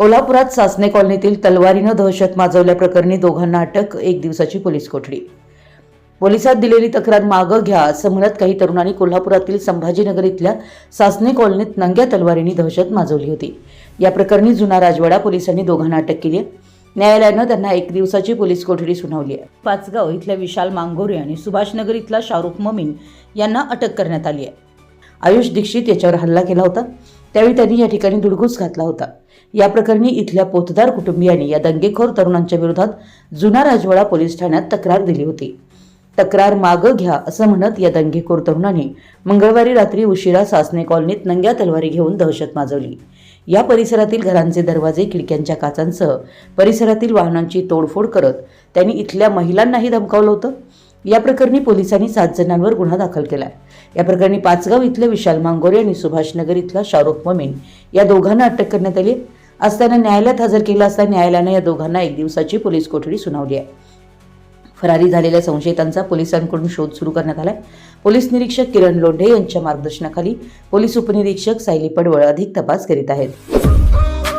कोल्हापुरात सासने कॉलनीतील तलवारीनं दहशत माजवल्याप्रकरणी दोघांना अटक एक दिवसाची पोलीस कोठडी. पोलिसात दिलेली तक्रार मागं घ्या असं म्हणत काही तरुणांनी कोल्हापुरातील संभाजीनगर इथल्या सासने कॉलनीत नंग्या तलवारीने दहशत माजवली होती. या प्रकरणी जुना राजवाडा पोलिसांनी दोघांना अटक केली आहे. न्यायालयानं त्यांना एक दिवसाची पोलीस कोठडी सुनावली आहे. पाचगाव इथल्या विशाल मांगोरे आणि सुभाषनगर इथला शाहरुख ममीन यांना अटक करण्यात आली आहे. आयुष दीक्षित याच्यावर हल्ला केला होता. त्यावेळी त्यांनी या ठिकाणी धुडगूस घातला होता. या प्रकरणी इथल्या पोतदार कुटुंबियांनी या दंगेखोर तरुणांच्या विरोधात जुना राजवाडा पोलीस ठाण्यात तक्रार दिली होती. तक्रार मागं घ्या असं म्हणत या दंगेखोर तरुणांनी मंगळवारी रात्री उशिरा सासने कॉलनीत नंग्या तलवारी घेऊन दहशत माजवली. या परिसरातील घरांचे दरवाजे खिडक्यांच्या काचांसह परिसरातील वाहनांची तोडफोड करत त्यांनी इथल्या महिलांनाही धमकावलं होतं. या प्रकरणी पोलिसांनी सात जणांवर गुन्हा दाखल केला या प्रकरणी पाचगाव इथले विशाल मांगोरे आणि सुभाषनगर इथला शाहरुख ममीन या दोघांना अटक करण्यात आली असताना आज त्यांना न्यायालयात हजर केलं असता न्यायालयानं या दोघांना एक दिवसाची पोलीस कोठडी सुनावली आहे. फरारी झालेल्या संशयितांचा पोलिसांकडून शोध सुरू करण्यात आलाय. पोलीस निरीक्षक किरण लोंढे यांच्या मार्गदर्शनाखाली पोलीस उपनिरीक्षक सायली पडवळ अधिक तपास करीत आहेत.